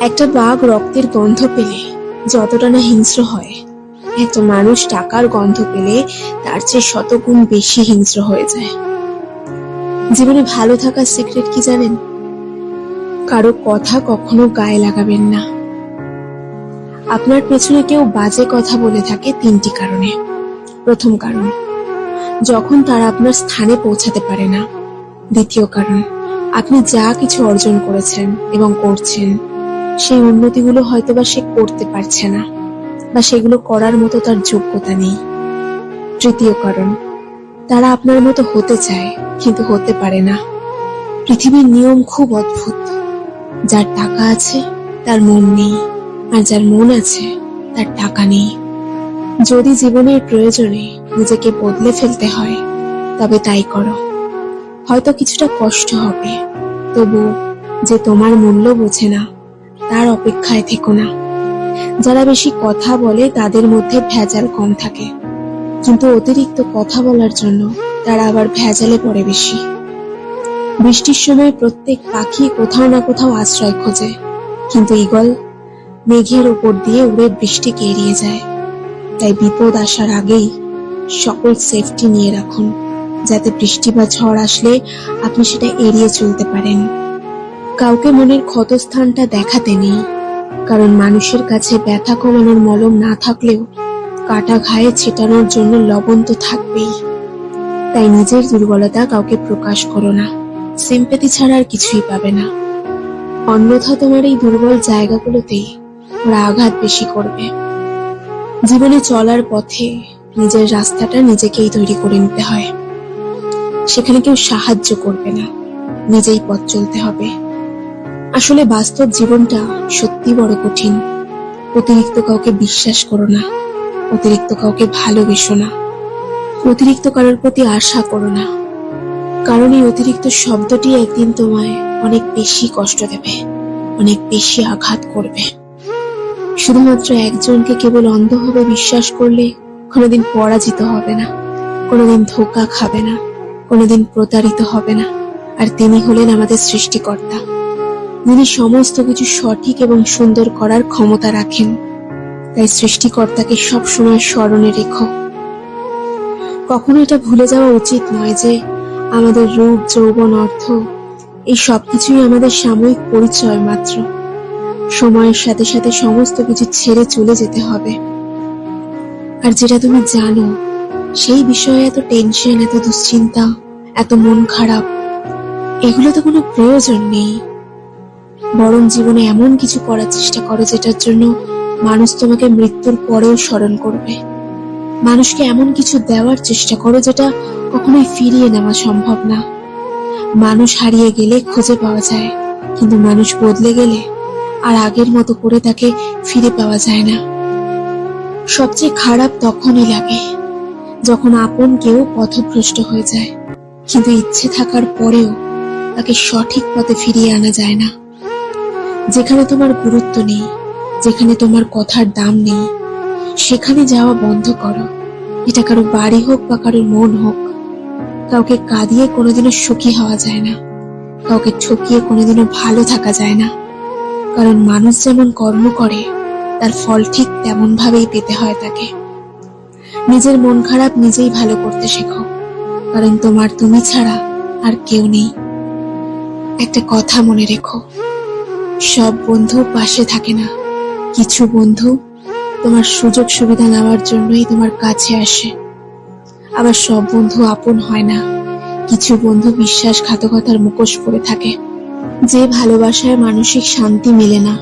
একটা বাঘ রক্তের গন্ধ পেলে যতটা না হিংস্র হয় একটা মানুষ টাকার গন্ধ পেলে তার চেয়ে শতগুণ বেশি হিংস্র হয়ে যায়। জীবনে ভালো থাকার সিক্রেট কি জানেন? কারও কথা কখনো গায়ে লাগাবেন না। আপনার পেছনে কেউ বাজে কথা বলে থাকে তিনটি কারণে। প্রথম কারণ, যখন তারা আপনার স্থানে পৌঁছাতে পারে না। দ্বিতীয় কারণ আপনি যা কিছু অর্জন করেছেন এবং করছেন, সেই উন্নতিগুলো হয়তোবা সে করতে পারছে না, বা সেগুলো করার মতো তার যোগ্যতা নেই। তৃতীয় কারণ, তারা আপনার মতো হতে চায়, কিন্তু হতে পারে না। পৃথিবীর নিয়ম খুব অদ্ভুত। যার টাকা আছে, তার মন নেই, আর যার মন আছে, তার টাকা নেই। যদি জীবনের প্রয়োজনে নিজেকে বদলে ফেলতে হয়, তবে তাই করো। হয়তো কিছুটা কষ্ট হবে। তবু যে তোমার মূল্য বোঝে না, তার অপেক্ষায় থেকো না। যারা বেশি কথা বলে, তাদের মধ্যে ভেজাল কম থাকে। কিন্তু অতিরিক্ত কথা বলার জন্য তারা আবার ভেজালে পড়ে বেশি। বৃষ্টির সময় প্রত্যেক পাখি কোথাও না কোথাও আশ্রয় খোঁজে। কিন্তু ঈগল মেঘের উপর দিয়ে উড়ে বৃষ্টিকে এড়িয়ে যায়। তাই বিপদ আসার আগেই সকল সেফটি নিয়ে রাখুন। যাতে বৃষ্টি বা ঝড় আসলে আপনি সেটা এড়িয়ে চলতে পারেন। কাউকে মনের ক্ষতস্থানটা দেখাতে নেই। কারণ মানুষের কাছে ব্যথা কমানোর মলম না থাকলেও কাটা ঘায়ে ছেটানোর জন্য লবণ তো থাকবেই। তাই নিজের দুর্বলতা কাউকে প্রকাশ করো না। সিম্পেথি ছাড়া আর কিছুই পাবে না। অন্যথা তোমার এই দুর্বল জায়গাগুলোতেই ওরা আঘাত বেশি করবে। জীবনে চলার পথে নিজের রাস্তাটা নিজেকেই তৈরি করে নিতে হয়। সেখানে কেউ সাহায্য করবে না। নিজেই পথ চলতে হবে। আসলে বাস্তব জীবনটা সত্যি বড় কঠিন। অতিরিক্ত কাউকে বিশ্বাস করো না। অতিরিক্ত কাউকে ভালোবেসো না। অতিরিক্ত কারোর প্রতি আশা করো না। কারণ এই অতিরিক্ত শব্দটি একদিন তোমায় অনেক বেশি কষ্ট দেবে, অনেক বেশি আঘাত করবে। শুধুমাত্র একজনকে কেবল অন্ধভাবে বিশ্বাস করলে কোনোদিন পরাজিত হবে না, কোনোদিন ধোকা খাবে না। কোনোদিন প্রতারিত হবে না, আর তিনি হলেন আমাদের সৃষ্টিকর্তা। যিনি সমস্ত কিছু সঠিক এবং সুন্দর করার ক্ষমতা রাখেন। তাই সৃষ্টিকর্তাকে সবসময় স্মরণে রেখো। কখনো এটা ভুলে যাওয়া উচিত নয় যে আমাদের রূপ, যৌবন, অর্থ, এই সবকিছুই আমাদের সাময়িক পরিচয় মাত্র। সময়ের সাথে সাথে সমস্ত কিছু ছেড়ে চলে যেতে হবে। আর যেটা তুমি জানো সেই বিষয়ে এত টেনশন এত দুশ্চিন্তা, এত মন খারাপ, এগুলো তো কোনো প্রয়োজন নেই। বরং জীবনে এমন কিছু করার চেষ্টা করো যেটার জন্য মানুষ তোমাকে মৃত্যুর পরেও স্মরণ করবে। মানুষকে এমন কিছু দেওয়ার চেষ্টা করো যেটা কখনোই ফিরিয়ে নেওয়া সম্ভব না। মানুষ হারিয়ে গেলে খুঁজে পাওয়া যায়, কিন্তু মানুষ বদলে গেলে আর আগের মতো করে তাকে ফিরে পাওয়া যায় না। সবচেয়ে খারাপ তখনই লাগে যখন আপন কেউ পথভ্রষ্ট হয়ে যায়, কিন্তু ইচ্ছে থাকার পরেও তাকে সঠিক পথে ফিরিয়ে আনা যায় না। যেখানে তোমার গুরুত্ব নেই, যেখানে তোমার কথার দাম নেই, সেখানে যাওয়া বন্ধ করো। এটা কারও বাড়ি হোক বা কারও মন হোক, কাউকে কাঁদিয়ে কোনোদিনও সুখী হওয়া যায় না, কাউকে ঠকিয়ে কোনোদিনও ভালো থাকা যায় না। কারণ মানুষ যেমন কর্ম করে, তার ফল ঠিক তেমন ভাবেই পেতে হয় তাকে। নিজের মন খারাপ নিজেই ভালো করতে শেখো। কারণ তোমার তুমি ছাড়া আর কেউ নেই। একটা কথা মনে রেখো। সব বন্ধু পাশে থাকে না। কিছু বন্ধু তোমার সুযোগ সুবিধা নেওয়ার জন্যই তোমার কাছে আসে। আবার সব বন্ধু আপন হয় না। কিছু বন্ধু বিশ্বাসঘাতকতার মুখোশ পরে থাকে। যে ভালোবাসায় মানসিক শান্তি মেলে না,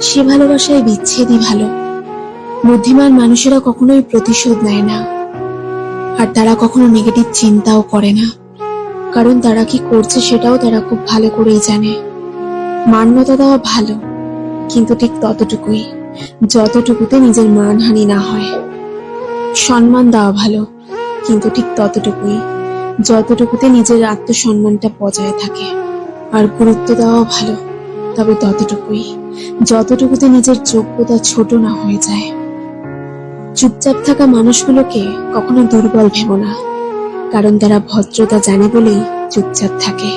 সে ভালোবাসায় বিচ্ছেদই ভালো। বুদ্ধিমান মানুষেরা কখনোই প্রতিশোধ নেয় না। আর তারা কখনো নেগেটিভ চিন্তাও করে না। কারণ তারা কি করছে সেটাও তারা খুব ভালো করেই জানে। মান্যতা দেওয়া ভালো, কিন্তু ঠিক ততটুকুই, যতটুকুতে নিজের মানহানি না হয়। সম্মান দেওয়া ভালো, কিন্তু ঠিক ততটুকুই, যতটুকুতে নিজের আত্মসম্মানটা বজায় থাকে। আর গুরুত্ব দেওয়া ভালো, তবে ততটুকুই, যতটুকুতে নিজের যোগ্যতা ছোট না হয়ে যায়। চুপচাপ থাকা মানুষগুলোকে কখনো দুর্বল ভেবো না, কারণ তারা ভদ্রতা জানে বলেই চুপচাপ থাকে,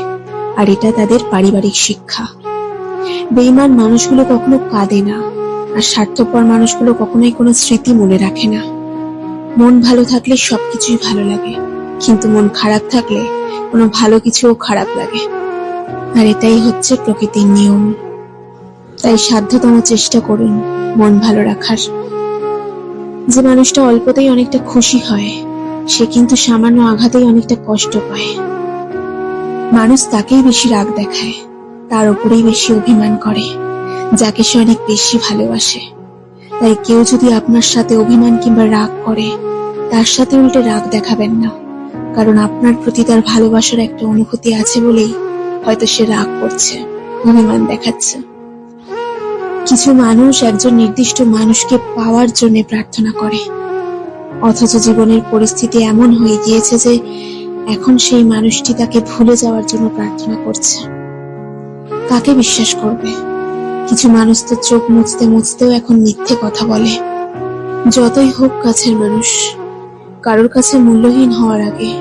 আর এটা তাদের পারিবারিক শিক্ষা। বেইমান মানুষগুলো কখনো কাঁদে না, আর স্বার্থপর মানুষগুলো কখনোই কোনো স্মৃতি মনে রাখে না। মন ভালো থাকলে সবকিছুই ভালো লাগে, কিন্তু মন খারাপ থাকলে কোনো ভালো কিছুও খারাপ লাগে। আর এটাই হচ্ছে প্রকৃতির নিয়ম। তাই সাধ্যতম চেষ্টা করুন মন ভালো রাখার। যে মানুষটা অল্পতেই অনেকটা খুশি হয়, সে কিন্তু সামান্য আঘাতেই অনেকটা কষ্ট পায়। মানুষ তাকেই বেশি রাগ দেখায়, তার উপরেই বেশি অভিমান করে, যাকে সে অনেক বেশি ভালোবাসে। তাই কেউ যদি আপনার সাথে অভিমান কিংবা রাগ করে, তার সাথে উল্টে রাগ দেখাবেন না, কারণ আপনার প্রতি তার ভালোবাসার একটা অনুভূতি আছে বলেই হয়তো সে রাগ করছে, অভিমান দেখাচ্ছে। কিছু মানুষ একজন নির্দিষ্ট মানুষকে পাওয়ার জন্য প্রার্থনা করে। অথচ জীবনের পরিস্থিতি এমন হয়ে গিয়েছে যে এখন সেই মানুষটি তাকে ভুলে যাওয়ার জন্য প্রার্থনা করছে। কাকে বিশ্বাস করবে? কিছু মানুষ তো চোখ মুছতে মুছতেও এখন মিথ্যে কথা বলে। যতই হোক কাছের মানুষ, কারোর কাছে মূল্যহীন হওয়ার আগে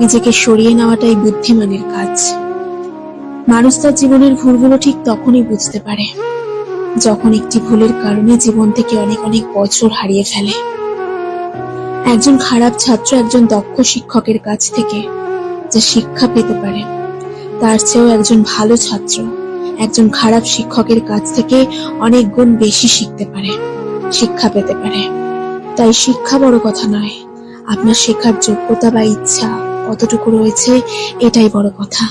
নিজেকে সরিয়ে নেওয়াটাই বুদ্ধিমানের কাজ। মানুষ তার জীবনের ভুলগুলো ঠিক তখনই বুঝতে পারে। যখন একটি ভুলের কারণে জীবন থেকে অনেক অনেক বছর হারিয়ে ফেলে। একজন খারাপ ছাত্র একজন দক্ষ শিক্ষকের কাছ থেকে যে শিক্ষা পেতে পারে, তার চেয়েও একজন ভালো ছাত্র, একজন খারাপ শিক্ষকের কাছ থেকে অনেক গুণ বেশি শিখতে পারে, শিক্ষা পেতে পারে। তাই শিক্ষা বড় কথা নয়। আপনার শেখার যোগ্যতা বা ইচ্ছা কতটুকু রয়েছে, এটাই বড় কথা।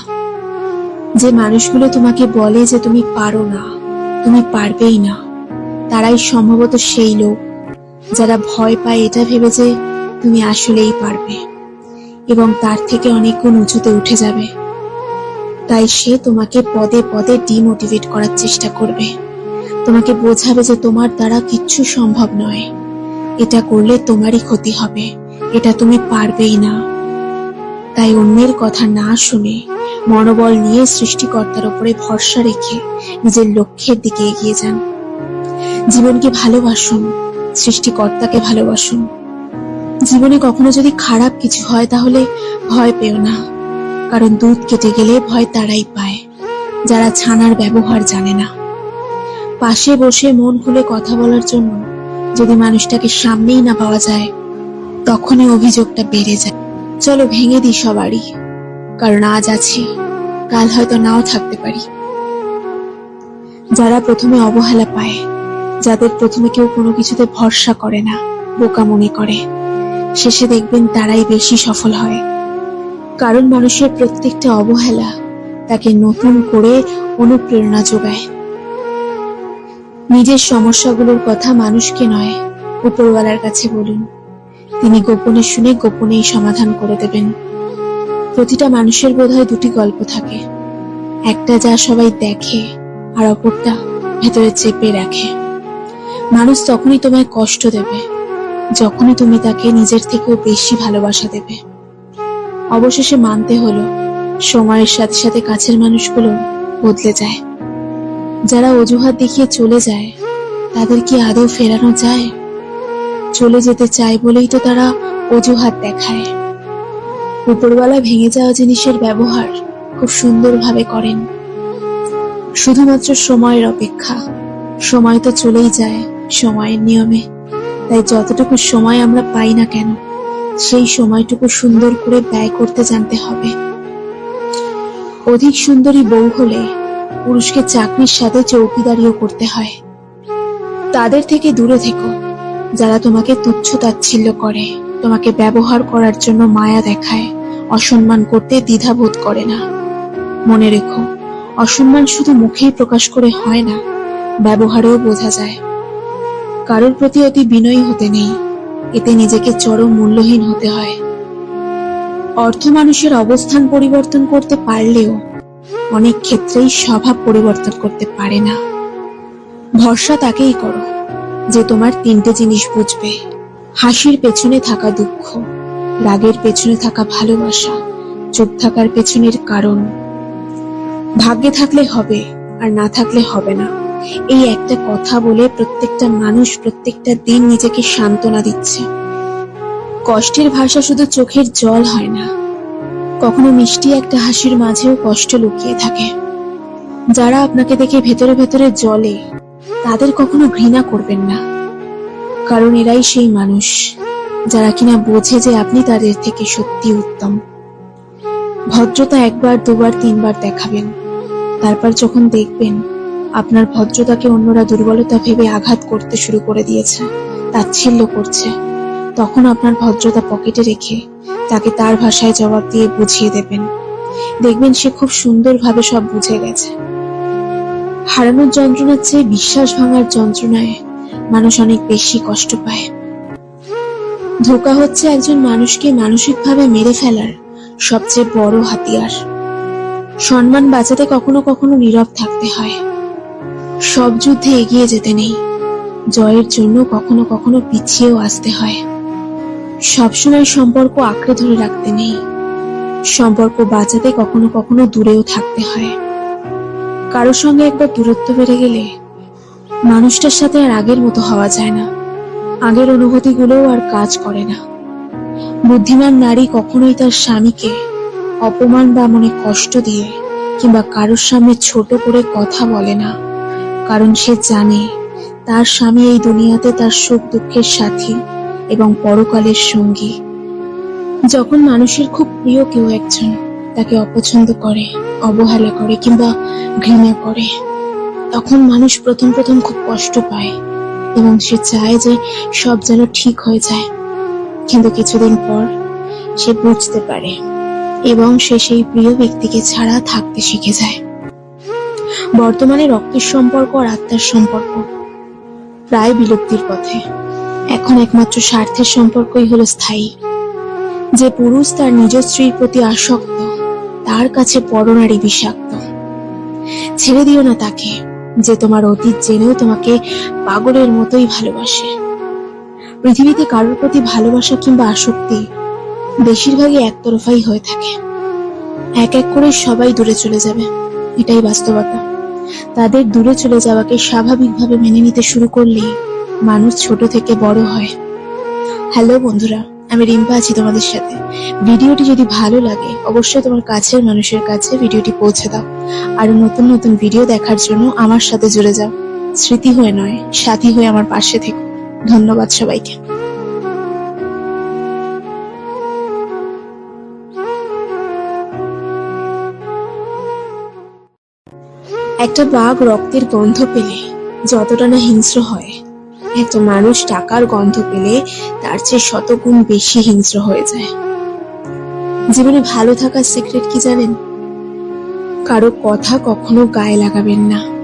যে মানুষগুলো তোমাকে বলে যে তুমি পারো না তুমি পারবেই না। তারাই সম্ভবত সেই লোক যারা ভয় পায় এটা ভেবে যে তুমি আসলেই পারবে এবং তার থেকে অনেক গুণ উঁচুতে উঠে যাবে। তাই সে তোমাকে পদে পদে ডিমোটিভেট করার চেষ্টা করবে। তোমাকে বোঝাবে যে তোমার দ্বারা কিচ্ছু সম্ভব নয়। এটা করলে তোমারই ক্ষতি হবে। এটা তুমি পারবেই না। তাই অন্যের কথা না শুনে মনোবল নিয়ে সৃষ্টিকর্তার উপরে ভরসা রেখে নিজের লক্ষ্যের দিকে এগিয়ে যান। জীবনকে ভালোবাসুন, সৃষ্টিকর্তাকে ভালোবাসুন। জীবনে কখনো যদি খারাপ কিছু হয় তাহলে ভয় পেও না, কারণ দুধ কেটে গেলে ভয় তারাই পায়, যারা ছানার ব্যবহার জানে না। পাশে বসে মন খুলে কথা বলার জন্য যদি মানুষটাকে সামনেই না পাওয়া যায়, তখনই অভিযোগটা বেড়ে যায়। চলো ভেঙে দিই সবারই কারণ আজ আছি, কাল হয়তো নাও থাকতে পারি। যারা প্রথমে অবহেলা পায়, যাদের প্রথমে কেউ কোনো কিছুতে ভরসা করে না, বোকা মনে করে, শেষে দেখবেন তারাই বেশি সফল হয়। কারণ মানুষের প্রত্যেকটা অবহেলা তাকে নতুন করে অনুপ্রেরণা যোগায়। নিজের সমস্যাগুলোর কথা মানুষকে নয়, উপরওয়ালার কাছে বলুন। তিনি গোপনে শুনে গোপনেই সমাধান করে দেবেন। প্রতিটা মানুষের বোধহয় দুটি গল্প থাকে। একটা যা সবাই দেখে আর অপরটা ভেতরে চেপে রাখে। মানুষ তখনই তোমায় কষ্ট দেবে, যখনই তুমি তাকে নিজের থেকেও বেশি ভালোবাসা দেবে। অবশেষে মানতে হলো, সময়ের সাথে সাথে কাছের মানুষগুলো বদলে যায়। যারা অজুহাত দেখিয়ে চলে যায়, তাদের কি আদৌ ফেরানো যায়? চলে যেতে চায় বলেই তো তারা অজুহাত দেখায়। উপরওয়ালা ভেঙে যাওয়া জিনিসের ব্যবহার খুব সুন্দরভাবে করেন। শুধুমাত্র সময়ের অপেক্ষা। সময় তো চলেই যায় সময়ের নিয়মে। তাই যতটুকু সময় আমরা পাই না কেন, সেই সময়টুকু সুন্দর করে ব্যয় করতে জানতে হবে। অধিক সুন্দরী বউ হলে পুরুষকে চাকরির সাথে চৌকিদারিও করতে হয়। তাদের থেকে দূরে থেকো। যারা তোমাকে তুচ্ছ তাচ্ছিল্য করে, তোমাকে ব্যবহার করার জন্য মায়া দেখায়, অসম্মান করতে দ্বিধাবোধ করে না। মনে রেখো, অসম্মান শুধু মুখেই প্রকাশ করে হয় না, ব্যবহারেও বোঝা যায়। কারোর প্রতি অতি বিনয়ী হতে নেই, এতে নিজেকে চরম মূল্যহীন হতে হয়। অর্থ মানুষের অবস্থান পরিবর্তন করতে পারলেও, অনেক ক্ষেত্রেই স্বভাব পরিবর্তন করতে পারে না। ভরসা তাকেই করো। যে তোমার তিনটে জিনিস বুঝবে। হাসির পেছনে থাকা দুঃখ, রাগের পেছনে থাকা ভালোবাসা, চুপ থাকার পেছনের কারণ। ভাগ্যে থাকলে হবে আর না থাকলে হবে না। এই একটা কথা বলে প্রত্যেকটা মানুষ প্রত্যেকটা দিন নিজেকে সান্ত্বনা দিচ্ছে। কষ্টের ভাষা শুধু চোখের জল হয় না, কখনো মিষ্টি একটা হাসির মাঝেও কষ্ট লুকিয়ে থাকে। যারা আপনাকে দেখে ভেতরে ভেতরে জ্বলে তাদের কখনো ঘৃণা করবেন না। কারণ এরাই সেই মানুষ, যারা কিনা বোঝে যে আপনি তাদের থেকে সত্যি উত্তম। ভদ্রতা একবার, দুবার, তিনবার দেখাবেন। তারপর যখন দেখবেন আপনার ভদ্রতাকে অন্যরা দুর্বলতা ভেবে আঘাত করতে শুরু করে দিয়েছে, তাচ্ছিল্য করছে, তখন আপনার ভদ্রতা পকেটে রেখে তাকে তার ভাষায় জবাব দিয়ে বুঝিয়ে দেবেন। দেখবেন সে খুব সুন্দরভাবে সব বুঝে গেছে। হারানোর যন্ত্রণার চেয়ে বিশ্বাস ভাঙার যন্ত্রণায় মানুষ অনেক বেশি কষ্ট পায়। ধোকা হচ্ছে একজন মানুষকে মানসিকভাবে মেরে ফেলার সবচেয়ে বড় হাতিয়ার। সম্মান বাঁচাতে কখনো কখনো নীরব থাকতে হয়। সব যুদ্ধে এগিয়ে যেতে নেই। জয়ের জন্য কখনো কখনো পিছিয়েও আসতে হয়। সবসময় সম্পর্ক আঁকড়ে ধরে রাখতে নেই। সম্পর্ক বাঁচাতে কখনো কখনো দূরেও থাকতে হয়। কারোর সঙ্গে একবার দূরত্ব বেড়ে গেলে মানুষটার সাথে আর আগের মতো হওয়া যায় না। আগের অনুভূতিগুলোও আর কাজ করে না। বুদ্ধিমান নারী কখনোই তার স্বামীকে অপমান বা মনে কষ্ট দিয়ে কিংবা কারোর সামনে ছোট করে কথা বলে না। কারণ সে জানে তার স্বামী এই দুনিয়াতে তার সুখ দুঃখের সাথী এবং পরকালের সঙ্গী। যখন মানুষের খুব প্রিয় কেউ একজন তাকে অপছন্দ করে, অবহেলা করে কিংবা ঘৃণা করে, তখন মানুষ প্রথম প্রথম খুব কষ্ট পায় এবং সে চায় যে সব যেন ঠিক হয়ে যায়। কিন্তু কিছুদিন পর সে বুঝতে পারে এবং সে সেই প্রিয় ব্যক্তিকে ছাড়া থাকতে শিখে যায়। বর্তমানে রক্তের সম্পর্ক আর আত্মার সম্পর্ক প্রায় বিলুপ্তির পথে। এখন একমাত্র স্বার্থের সম্পর্কই হলো স্থায়ী। যে পুরুষ তার নিজ স্ত্রীর প্রতি আসক্ত তার কাছে পরনারী বিষাক্ত। ছেড়ে দিও না তাকে, যে তোমার অতীত জেনেও তোমাকে পাগলের মতোই ভালোবাসে। পৃথিবীতে কারোর প্রতি ভালোবাসা কিংবা আসক্তি বেশিরভাগই একতরফাই হয়ে থাকে। এক এক করে সবাই দূরে চলে যাবে, এটাই বাস্তবতা। তাদের দূরে চলে যাওয়াকে স্বাভাবিকভাবে মেনে নিতে শুরু করলেই মানুষ ছোট থেকে বড় হয়। হ্যালো বন্ধুরা আমি রিম্পা আছি তোমাদের সাথে। ভিডিওটি যদি ভালো লাগে, অবশ্যই তোমার কাছের মানুষের কাছে ভিডিওটি পৌঁছে দাও। আরও নতুন নতুন ভিডিও দেখার জন্য আমার সাথে জুড়ে যাও। স্মৃতি হয়ে নয়, সাথী হয়ে আমার পাশে থেকো। ধন্যবাদ সবাইকে। একটা বাঘ রক্তের গন্ধ পেলে যতটা না হিংস্র হয় একটা মানুষ টাকার গন্ধ পেলে তার চেয়ে শতগুণ বেশি হিংস্র হয়ে যায়। জীবনে ভালো থাকার সিক্রেট কি জানেন? কারও কথা কখনো গায়ে লাগাবেন না।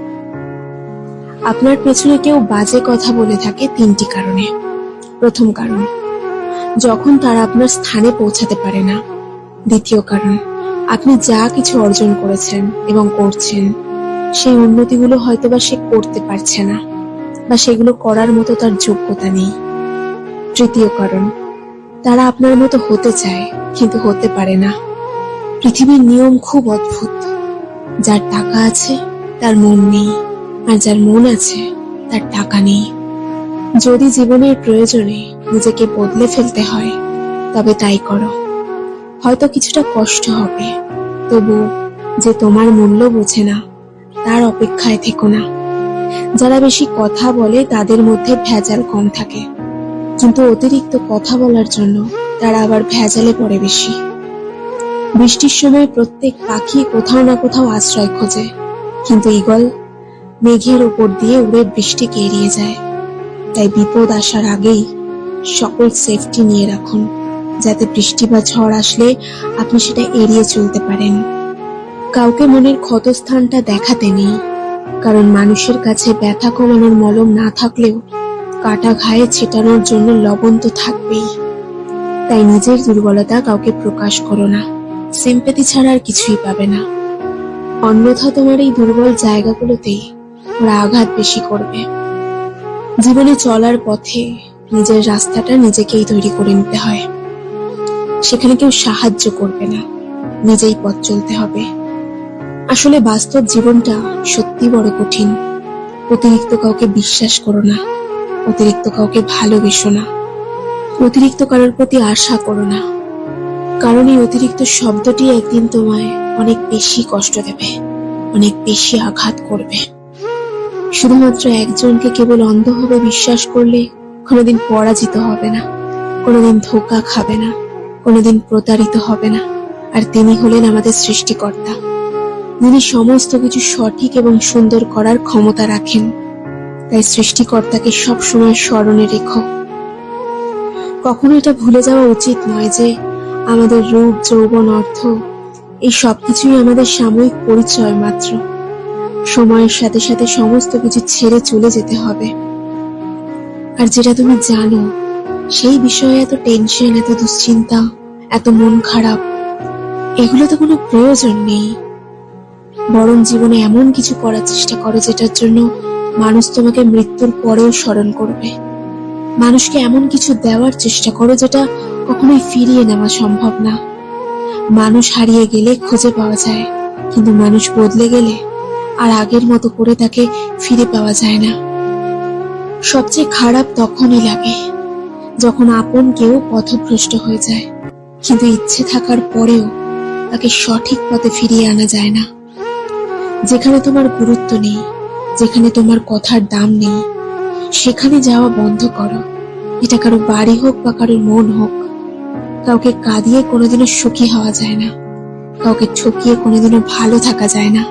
আপনার পেছনে কেউ বাজে কথা বলে থাকে তিনটি কারণে। প্রথম কারণ, যখন তারা আপনার স্থানে পৌঁছাতে পারে না। দ্বিতীয় কারণ, আপনি যা কিছু অর্জন করেছেন এবং করছেন, সেই উন্নতিগুলো হয়তোবা সে করতে পারছে না। বা সেগুলো করার মতো তার যোগ্যতা নেই। তৃতীয় কারণ, তারা আপনার মতো হতে চায়, কিন্তু হতে পারে না। পৃথিবীর নিয়ম খুব অদ্ভুত। যার টাকা আছে, তার মন নেই, আর যার মন আছে, তার টাকা নেই। যদি জীবনের প্রয়োজনে নিজেকে বদলে ফেলতে হয়, তবে তাই করো। হয়তো কিছুটা কষ্ট হবে, তবু যে তোমার মূল্য বোঝে না, তার অপেক্ষায় থেকো না। যারা বেশি কথা বলে তাদের মধ্যে ভেজাল কম থাকে। কিন্তু অতিরিক্ত কথা বলার জন্য তারা আবার ভেজালে পড়ে বেশি। বৃষ্টির সময় প্রত্যেক পাখি কোথাও না কোথাও আশ্রয় খোঁজে। কিন্তু ঈগল মেঘের উপর দিয়ে উড়ে বৃষ্টিকে এড়িয়ে যায়। তাই বিপদ আসার আগেই সকল সেফটি নিয়ে রাখুন, যাতে বৃষ্টি বা ঝড় আসলে আপনি সেটা এড়িয়ে চলতে পারেন। কাউকে মনের ক্ষতস্থানটা দেখাতে নেই। কারণ মানুষের কাছে ব্যথা কমানোর মলম না থাকলেও কাটা ঘায়ে ছেটানোর জন্য লবণ তো থাকবেই। তাই নিজের দুর্বলতা কাউকে প্রকাশ করো না। সিম্পেতি ছাড়া আর কিছুই পাবে না। অন্যথা তোমার এই দুর্বল জায়গাগুলোতেই ওরা আঘাত বেশি করবে। জীবনে চলার পথে নিজের রাস্তাটা নিজেকেই তৈরি করে নিতে হয়। সেখানে কেউ সাহায্য করবে না। নিজেই পথ চলতে হবে। আসলে বাস্তব জীবনটা সত্যি বড় কঠিন। অতিরিক্ত কাউকে বিশ্বাস করো না। অতিরিক্ত কাউকে ভালোবেসো না। অতিরিক্ত কারোর প্রতি আশা করো না। কারণ এই অতিরিক্ত শব্দটি একদিন তোমায় অনেক বেশি কষ্ট দেবে, অনেক বেশি আঘাত করবে। শুধুমাত্র একজনকে কেবল অন্ধভাবে বিশ্বাস করলে কোনোদিন পরাজিত হবে না, কোনোদিন ধোকা খাবে না, কোনোদিন প্রতারিত হবে না। আর তিনি হলেন আমাদের সৃষ্টিকর্তা। যিনি সমস্ত কিছু সঠিক এবং সুন্দর করার ক্ষমতা রাখেন। তাই সৃষ্টিকর্তাকে সবসময় স্মরণে রেখো। কখনো এটা ভুলে যাওয়া উচিত নয় যে আমাদের রূপ, যৌবন, অর্থ, এই সবকিছুই আমাদের সাময়িক পরিচয় মাত্র। সময়ের সাথে সাথে সমস্ত কিছু ছেড়ে চলে যেতে হবে। আর যেটা তুমি জানো, সেই বিষয়ে এত টেনশন এত দুশ্চিন্তা, এত মন খারাপ এগুলো তো কোনো প্রয়োজন নেই। বরং জীবনে এমন কিছু করার চেষ্টা করো যেটার জন্য মানুষ তোমাকে মৃত্যুর পরেও স্মরণ করবে। মানুষকে এমন কিছু দেওয়ার চেষ্টা করো যেটা কখনোই ফিরিয়ে নেওয়া সম্ভব না। মানুষ হারিয়ে গেলে খুঁজে পাওয়া যায়, কিন্তু মানুষ বদলে গেলে আর আগের মতো করে তাকে ফিরে পাওয়া যায় না। সবচেয়ে খারাপ তখনই লাগে যখন আপন কেউ পথভ্রষ্ট হয়ে যায়, কিন্তু ইচ্ছে থাকার পরেও তাকে সঠিক পথে ফিরিয়ে আনা যায় না। যেখানে তোমার গুরুত্ব নেই, যেখানে তোমার কথার দাম নেই, সেখানে যাওয়া বন্ধ করো। এটা কারও বাড়ি হোক বা কারোর মন হোক, কাউকে কাঁদিয়ে কোনোদিনও সুখী হওয়া যায় না, কাউকে ঠকিয়ে কোনোদিনও ভালো থাকা যায় না।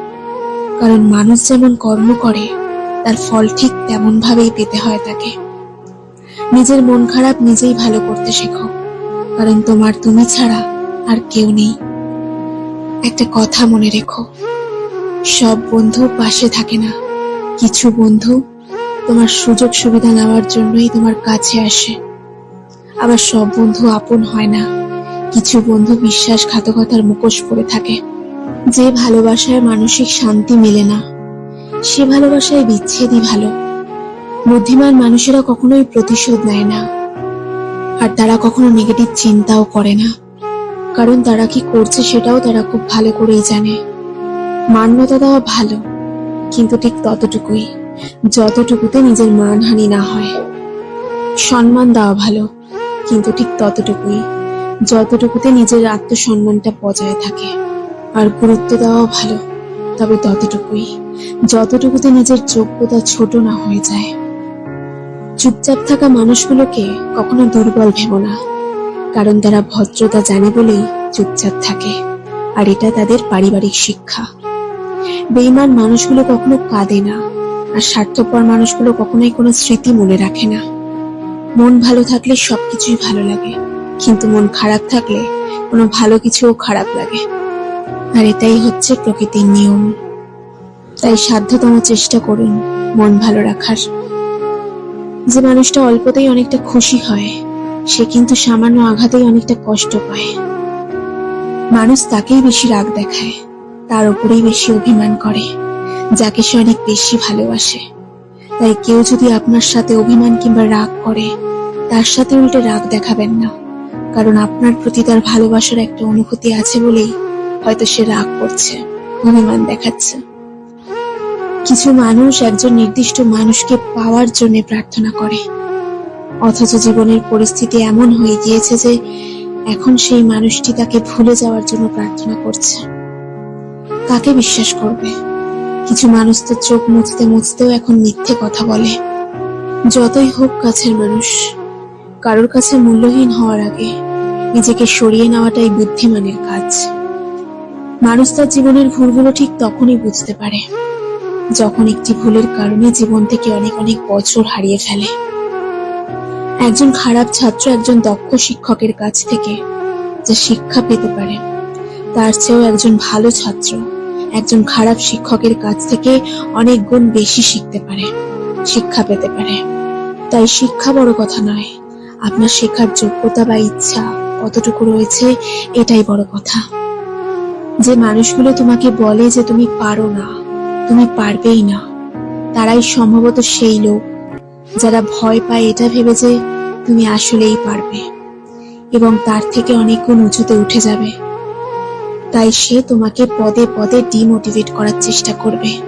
কারণ মানুষ যেমন কর্ম করে, তার ফল ঠিক তেমন ভাবেই পেতে হয় তাকে। নিজের মন খারাপ নিজেই ভালো করতে শেখো, কারণ তোমার তুমি ছাড়া আর কেউ নেই। একটা কথা মনে রেখো। সব বন্ধু পাশে থাকে না। কিছু বন্ধু তোমার সুযোগ সুবিধা নেওয়ার জন্যই তোমার কাছে আসে। আবার সব বন্ধু আপন হয় না। কিছু বন্ধু বিশ্বাসঘাতকতার মুখোশ পরে থাকে। যে ভালোবাসায় মানসিক শান্তি মেলে না, সে ভালোবাসায় বিচ্ছেদই ভালো। বুদ্ধিমান মানুষেরা কখনোই প্রতিশোধ নেয় না। আর তারা কখনো নেগেটিভ চিন্তাও করে না। কারণ তারা কি করছে সেটাও তারা খুব ভালো করেই জানে। মান্যতা দেওয়া ভালো, কিন্তু ঠিক ততটুকুই, যতটুকুতে নিজের মানহানি না হয়। সম্মান দেওয়া ভালো, কিন্তু ঠিক ততটুকুই, যতটুকুতে নিজের আত্মসম্মানটা বজায় থাকে। আর গুরুত্ব দেওয়াও ভালো, তবে ততটুকুই, যতটুকুতে নিজের যোগ্যতা ছোট না হয়ে যায়। চুপচাপ থাকা মানুষগুলোকে কখনো দুর্বল ভেবো না, কারণ তারা ভদ্রতা জানে বলেই চুপচাপ থাকে, আর এটা তাদের পারিবারিক শিক্ষা। বেইমান মানুষগুলো কখনো কাঁদে না, আর স্বার্থপর মানুষগুলো কখনোই কোনো স্মৃতি মনে রাখে না। মন ভালো থাকলে সবকিছুই ভালো লাগে, কিন্তু মন খারাপ থাকলে কোনো ভালো কিছুও খারাপ লাগে। আর এটাই হচ্ছে প্রকৃতির নিয়ম। তাই সাধ্যতম চেষ্টা করুন মন ভালো রাখার। যে মানুষটা অল্পতেই অনেকটা খুশি হয়, সে কিন্তু সামান্য আঘাতেই অনেকটা কষ্ট পায়। মানুষ তাকেই বেশি রাগ দেখায়। তার উপরেই বেশি অভিমান করে, যাকে সে অনেক বেশি ভালোবাসে। তাই কেউ যদি আপনার সাথে অভিমান কিংবা রাগ করে, তার সাথে উল্টে রাগ দেখাবেন না। কারণ আপনার প্রতি তার ভালোবাসার একটা অনুভূতি আছে বলেই হয়তো সে রাগ করছে, অভিমান দেখাচ্ছে। কিছু মানুষ একজন নির্দিষ্ট মানুষকে পাওয়ার জন্য প্রার্থনা করে। অথচ জীবনের পরিস্থিতি এমন হয়ে গিয়েছে যে এখন সেই মানুষটি তাকে ভুলে যাওয়ার জন্য প্রার্থনা করছে। কাকে বিশ্বাস করবে? কিছু মানুষ তো চোখ মুছতে মুছতেও এখন মিথ্যে কথা বলে। যতই হোক কাছের মানুষ, কারোর কাছে মূল্যহীন হওয়ার আগে নিজেকে সরিয়ে নেওয়াটাই বুদ্ধিমানের কাজ। মানুষ তার জীবনের ভুলগুলো ঠিক তখনই বুঝতে পারে, যখন একটি ভুলের কারণে জীবন থেকে অনেক অনেক বছর হারিয়ে ফেলে। একজন খারাপ ছাত্র একজন দক্ষ শিক্ষকের কাছ থেকে যে শিক্ষা পেতে পারে, তার চেয়েও একজন ভালো ছাত্র একজন খারাপ শিক্ষকের কাছ থেকে অনেক গুণ বেশি শিখতে পারে, শিক্ষা পেতে পারে। তাই শিক্ষা বড় কথা নয়। আপনার শেখার যোগ্যতা বা ইচ্ছা কতটুকু রয়েছে, এটাই বড় কথা। যে মানুষগুলো তোমাকে বলে যে তুমি পারো না, তুমি পারবেই না, তারাই সম্ভবত সেই লোক যারা ভয় পায় এটা ভেবে যে তুমি আসলেই পারবে এবং তার থেকে অনেক গুণ উঁচুতে উঠে যাবে। তাই সে তোমাকে পদে পদে ডিমোটিভেট করার চেষ্টা করবে।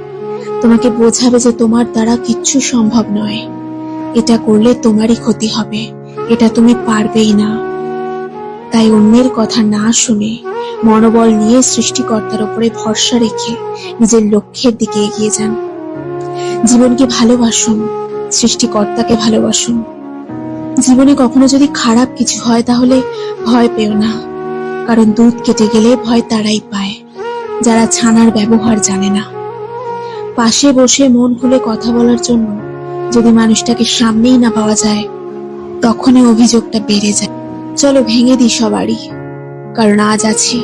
তোমাকে বোঝাবে যে তোমার দ্বারা কিচ্ছু সম্ভব নয়। এটা করলে তোমারই ক্ষতি হবে। এটা তুমি পারবেই না। তাই অন্যের কথা না শুনে, মনোবল নিয়ে সৃষ্টিকর্তার উপরে ভরসা রেখে নিজের লক্ষ্যের দিকে এগিয়ে যান। জীবনকে ভালোবাসুন, সৃষ্টিকর্তাকে ভালোবাসুন। জীবনে কখনো যদি খারাপ কিছু হয় তাহলে ভয় পেও না। কারণ দুধ কেটে গেলে ভয় তারাই পায়, যারা ছানার ব্যবহার জানে না। পাশে বসে মন খুলে কথা বলার জন্য যদি মানুষটাকে সামনেই না পাওয়া যায়, তখনই অভিযোগটা বেড়ে যায়। চলো ভেঙে দিই সবারই কারণ আজ আছি,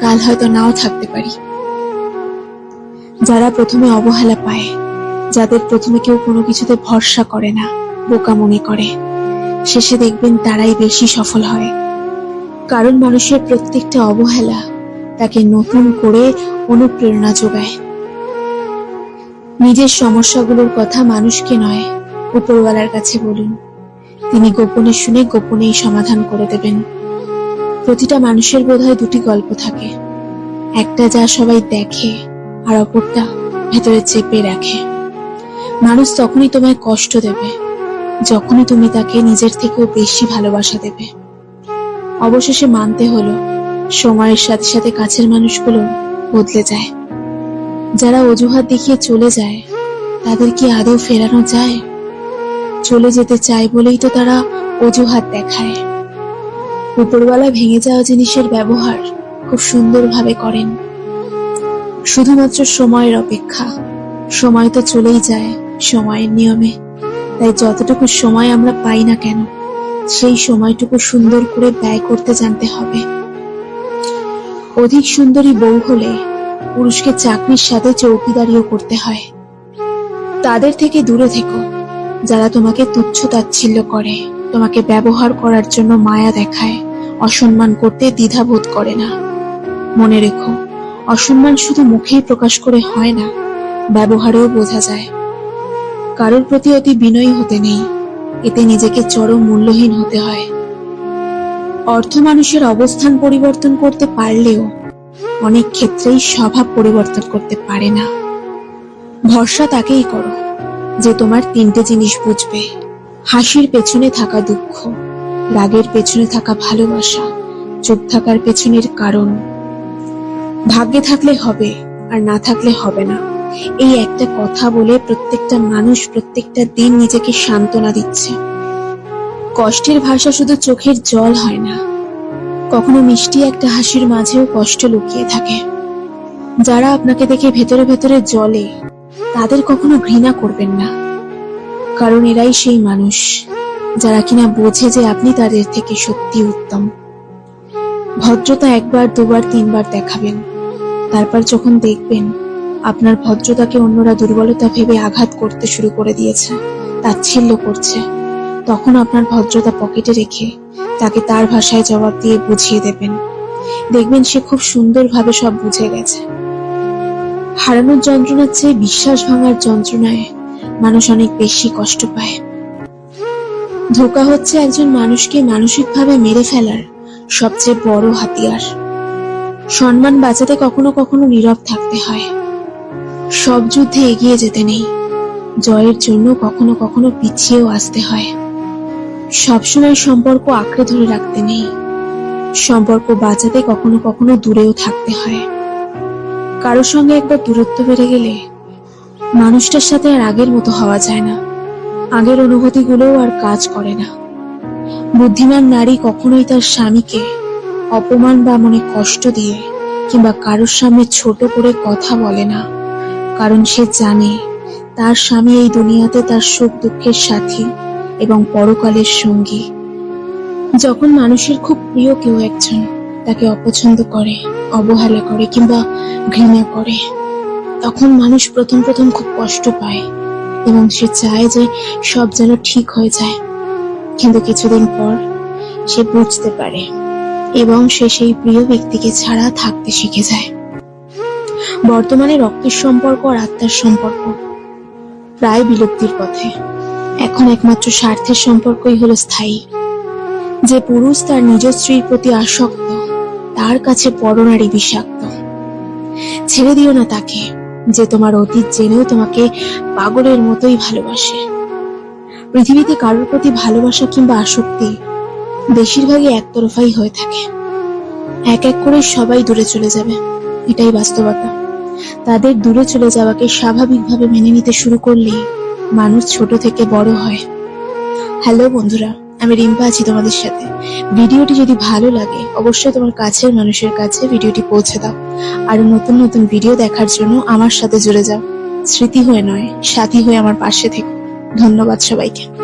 কাল হয়তো নাও থাকতে পারি। যারা প্রথমে অবহেলা পায়, যাদের প্রথমে কেউ কোনো কিছুতে ভরসা করে না, বোকা মনে করে, শেষে দেখবেন তারাই বেশি সফল হয়। কারণ মানুষের প্রত্যেকটা অবহেলা তাকে নতুন করে অনুপ্রেরণা যোগায়। নিজের সমস্যাগুলোর কথা মানুষকে নয়, উপরওয়ালার কাছে বলুন। তিনি গোপনে শুনে গোপনেই সমাধান করে দেবেন। প্রতিটা মানুষের বোধহয় দুটি গল্প থাকে। একটা যা সবাই দেখে আর অপরটা ভেতরে চেপে রাখে। মানুষ তখনই তোমায় কষ্ট দেবে, যখনই তুমি তাকে নিজের থেকেও বেশি ভালোবাসা দেবে। অবশেষে মানতে হলো, সময়ের সাথে সাথে কাছের মানুষগুলো বদলে যায়। যারা অজুহাত দেখিয়ে চলে যায়, তাদের কি আদৌ ফেরানো যায়? চলে যেতে চায় বলেই তো তারা অজুহাত দেখায়। উপরওয়ালা ভেঙে যাওয়া জিনিসের ব্যবহার খুব সুন্দরভাবে করেন। শুধুমাত্র সময়ের অপেক্ষা, সময় তো চলেই যায়, সময়ের নিয়মে। তাই যতটুকু সময় আমরা পাই না কেন সেই সময়টুকু সুন্দর করে ব্যয় করতে জানতে হবে। অধিক সুন্দরী বউ হলে পুরুষকে চাকরির সাথে চৌকিদারিও করতে হয়। তাদের থেকে দূরে থেকো, যারা তোমাকে তুচ্ছ তাচ্ছিল্য করে, তোমাকে ব্যবহার করার জন্য মায়া দেখায়, অসম্মান করতে দ্বিধাবোধ করে না। মনে রেখো, অসম্মান শুধু মুখেই প্রকাশ করে হয় না, ব্যবহারেও বোঝা যায়। কারোর প্রতি অতি বিনয়ী হতে নেই। এতে নিজেকে চরম মূল্যহীন হতে হয়। অর্থ মানুষের অবস্থান পরিবর্তন করতে পারলেও অনেক ক্ষেত্রেই স্বভাব পরিবর্তন করতে পারে না। ভরসা তাকেই করো যে তোমার তিনটে জিনিস বুঝবে। হাসির পেছনে থাকা দুঃখ, রাগের পেছনে থাকা ভালোবাসা, চুপ থাকার পেছনের কারণ। ভাগ্যে থাকলে হবে আর না থাকলে হবে না। এই একটা কথা বলে প্রত্যেকটা মানুষ প্রত্যেকটা দিন নিজেকে সান্ত্বনা দিচ্ছে। কষ্টের ভাষা শুধু চোখের জল হয় না, কখনো মিষ্টি একটা হাসির মাঝেও কষ্ট লুকিয়ে থাকে। যারা আপনাকে দেখে ভেতরে ভেতরে জলে তাদের কখনো ঘৃণা করবেন না। কারণ এরাই সেই মানুষ, যারা কিনা বোঝে যে আপনি তাদের থেকে সত্যি উত্তম। ভদ্রতা একবার, দুবার, তিনবার দেখাবেন। তারপর যখন দেখবেন আপনার ভদ্রতাকে অন্যরা দুর্বলতা ভেবে আঘাত করতে শুরু করে দিয়েছে, তাচ্ছিল্য করছে। তখন আপনার ভদ্রতা পকেটে রেখে তাকে তার ভাষায় জবাব দিয়ে বুঝিয়ে দেবেন। দেখবেন সে খুব সুন্দরভাবে সব বুঝে গেছে। হারানোর যন্ত্রণার চেয়ে বিশ্বাস ভাঙার যন্ত্রণায় মানুষ অনেক বেশি কষ্ট পায়। ধোকা হচ্ছে একজন মানুষকে মানসিকভাবে মেরে ফেলার সবচেয়ে বড় হাতিয়ার। সম্মান বাঁচাতে কখনো কখনো নীরব থাকতে হয়। সব যুদ্ধে এগিয়ে যেতে নেই। জয়ের জন্য কখনো কখনো পিছিয়েও আসতে হয়। সবসময় সম্পর্ক আঁকড়ে ধরে রাখতে নেই। সম্পর্ক বাঁচাতে কখনো কখনো দূরেও থাকতে হয়। কারোর সঙ্গে একবার দূরত্ব বেড়ে গেলে মানুষটার সাথে আর আগের মতো হওয়া যায় না। আগের অনুভূতিগুলোও আর কাজ করে না। বুদ্ধিমান নারী কখনোই তার স্বামীকে অপমান বা মনে কষ্ট দিয়ে কিংবা কারোর সামনে ছোট করে কথা বলে না। কারণ সে জানে তার স্বামী এই দুনিয়াতে তার সুখ দুঃখের সাথী এবং পরকালের সঙ্গী। যখন মানুষের খুব প্রিয় কেউ একজন, তাকে অপছন্দ করে, অবহেলা করে কিংবা ঘৃণা করে, তখন মানুষ প্রথম প্রথম খুব কষ্ট পায় এবং সে চায় যে সব যেন ঠিক হয়ে যায়। কিন্তু কিছুদিন পর সে বুঝতে পারে এবং সে সেই প্রিয় ব্যক্তিকে ছাড়া থাকতে শিখে যায়। বর্তমানে রক্তের সম্পর্ক আর আত্মার সম্পর্ক। প্রায় বিলুপ্তির পথে। এখন একমাত্র স্বার্থের সম্পর্কই হলো স্থায়ী। যে পুরুষ তার নিজ স্ত্রীর প্রতি আসক্ত, তার কাছে পরনারী বিষাক্ত ছেড়ে দিও না তাকে, যে তোমার অতীত জেনেও তোমাকে পাগলের মতোই ভালোবাসে। পৃথিবীতে কারোর প্রতি ভালোবাসা কিংবা আসক্তি বেশিরভাগই একতরফাই হয়ে থাকে। এক এক করে সবাই দূরে চলে যাবে। এটাই বাস্তবতা। তাদের দূরে চলে যাওয়াকে স্বাভাবিকভাবে মেনে নিতে শুরু করলেই মানুষ ছোট থেকে বড় হয়। হ্যালো বন্ধুরা, আমি রিম্পা আছি তোমাদের সাথে। ভিডিওটি যদি ভালো লাগে, অবশ্যই তোমার কাছের মানুষের কাছে ভিডিওটি পৌঁছে দাও। আর নতুন নতুন ভিডিও দেখার জন্য আমার সাথে জুড়ে যাও। স্মৃতি হয়ে নয়, সাথী হয়ে আমার পাশে থেকো। ধন্যবাদ সবাইকে।